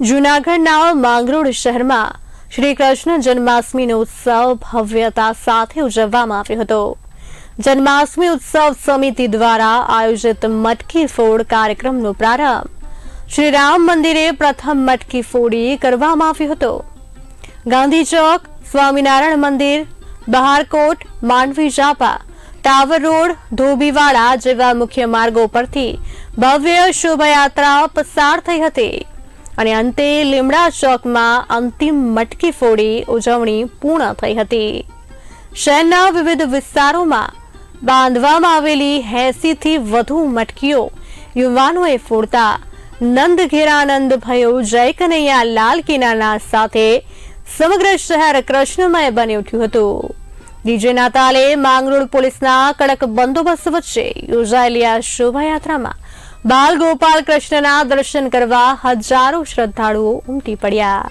જૂનાગઢના માંગરોળ શહેરમાં શ્રી કૃષ્ણ જન્માષ્ટમીનો ઉત્સવ ભવ્યતા સાથે ઉજવવામાં આવ્યો હતો. જન્માષ્ટમી ઉત્સવ સમિતિ દ્વારા આયોજિત મટકી ફોડ કાર્યક્રમનો પ્રારંભ શ્રી રામ મંદિરે પ્રથમ મટકી ફોડી કરવામાં આવ્યો હતો. ગાંધી ચોક, સ્વામિનારાયણ મંદિર, બહારકોટ, માંડવી જાપા ટાવર રોડ, ધોબીવાડા જેવા મુખ્ય માર્ગો પરથી ભવ્ય શોભાયાત્રા પસાર થઈ હતી. અને અંતે લીમડા ચોકમાં અંતિમ મટકી ફોડી ઉજવણી પૂર્ણ થઈ હતી. શહેરના વિવિધ વિસ્તારોમાં બાંધવામાં આવેલી એંસી થી વધુ મટકીઓ યુવાનોએ ફોડતા નંદ ઘેરાનંદ ભયો જય કનૈયા લાલ કિનારના સાથે સમગ્ર શહેર કૃષ્ણમય બની ઉઠ્યું હતું. ડીજેના તાલે માંગરોળ પોલીસના કડક બંદોબસ્ત વચ્ચે યોજાયેલી આ શોભાયાત્રામાં બાલ ગોપાલ કૃષ્ણના દર્શન કરવા હજારો શ્રદ્ધાળુઓ ઉમટી પડ્યા.